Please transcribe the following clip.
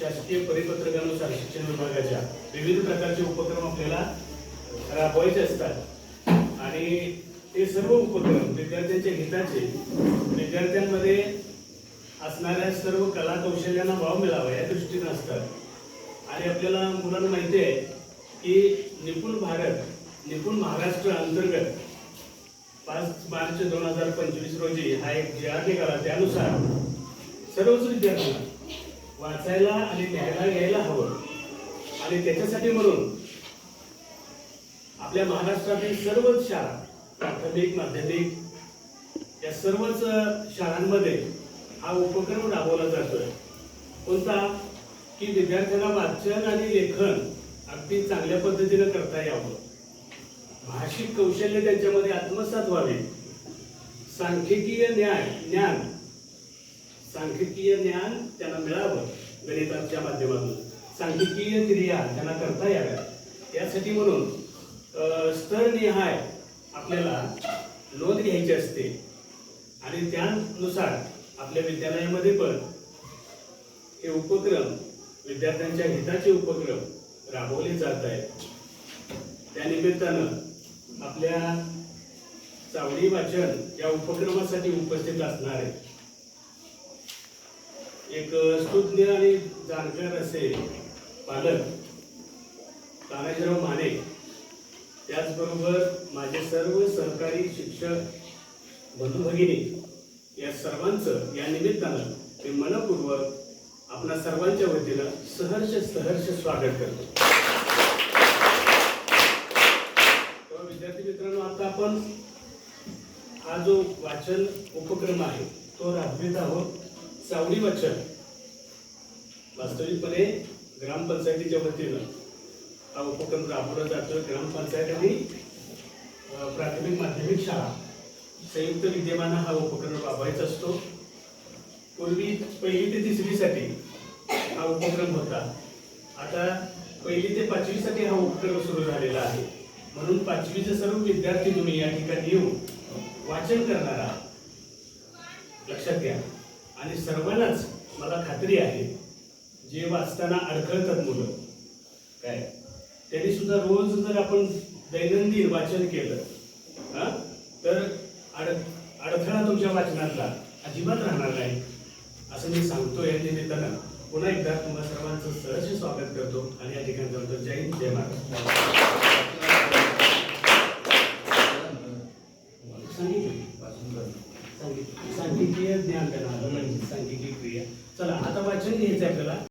शासकीय परिपत्रकानुसार शिक्षण विभागाच्या विविध प्रकारचे उपक्रम आपल्याला राबवायचे असतात. आणि ते सर्व उपक्रम विद्यार्थ्यांच्या हिताचे विद्यार्थ्यांमध्ये असणाऱ्या सर्व कला कौशल्यांना वाव मिळावा या दृष्टीने असतात. आणि आपल्याला मुलांना माहिती आहे की निपुण भारत निपुण महाराष्ट्र अंतर्गत पाच मार्च दोन हजार पंचवीस रोजी हा एक जी आर निघाला. त्यानुसार सर्वच विद्यार्थ्यांना वाचायला आणि लिहायला यायला हवं. आणि त्याच्यासाठी म्हणून आपल्या महाराष्ट्रातील सर्वच शाळा प्राथमिक माध्यमिक या सर्वच शाळांमध्ये हा उपक्रम राबवला जातोय. कोणता? की विद्यार्थ्यांना वाचन आणि लेखन अगदी चांगल्या पद्धतीनं करता यावं. भाषिक कौशल्य त्यांच्यामध्ये आत्मसात व्हावे. सांख्यिकीय न्याय ज्ञान. सांख्यिकीय ज्ञान त्यांना मिळावं गणिताच्या माध्यमातून. सांख्यिकीय क्रिया त्यांना करता याव्यात. यासाठी म्हणून स्तरनिहाय आपल्याला नोंद घ्यायची असते. आणि त्यानुसार आपल्या विद्यालयामध्ये पण हे उपक्रम विद्यार्थ्यांच्या हिताचे उपक्रम राबवले जात आहेत. त्यानिमित्तानं आपल्या चावडी वाचन या उपक्रमासाठी उपस्थित असणार आहे एक सुज्ञ आणि जाणकार असे पालक तानाजीराव माने त्याचबरोबर माझे सर्व सहकारी शिक्षक बंधू भगिनी या सर्वांचं या निमित्तानं मी मनपूर्वक आपणा सर्वांच्या वतीनं सहर्ष सहर्ष स्वागत करतो. विद्यार्थी मित्रांनो आता आपण हा जो वाचन उपक्रम आहे तो राबवित आहोत. चावडी वाचन. वास्तविकपणे ग्रामपंचायतीच्या वतीनं हा उपक्रम राबवला जातो. ग्रामपंचायत आणि प्राथमिक माध्यमिक शाळा संयुक्त विद्यमानं हा उपक्रम राबवायचा असतो. पूर्वी पहिली ते तिसरीसाठी हा उपक्रम होता. आता पहिली ते पाचवीसाठी हा उपक्रम सुरू झालेला आहे. म्हणून पाचवीचे सर्व विद्यार्थी तुम्ही या ठिकाणी येऊन वाचन करणार आहात. लक्षात घ्या. आणि सर्वांनाच मला खात्री आहे जे वाचताना अडखळतात मुलं काय? त्यांनी सुद्धा रोज जर आपण दैनंदिन वाचन केलं हां? तर अड अडथळा तुमच्या वाचनातला अजिबात राहणार नाही. असं मी सांगतो या निमित्तानं. पुन्हा एकदा तुम्हा सर्वांचं सहर्ष स्वागत करतो आणि या ठिकाणी जय हिंद जय महाराष्ट्र. सांगितलं. सांख्यिकीय ज्ञान त्यांना आलं पाहिजे सांख्यिकी क्रिया. चला आता वाचन घ्यायचं आपल्याला.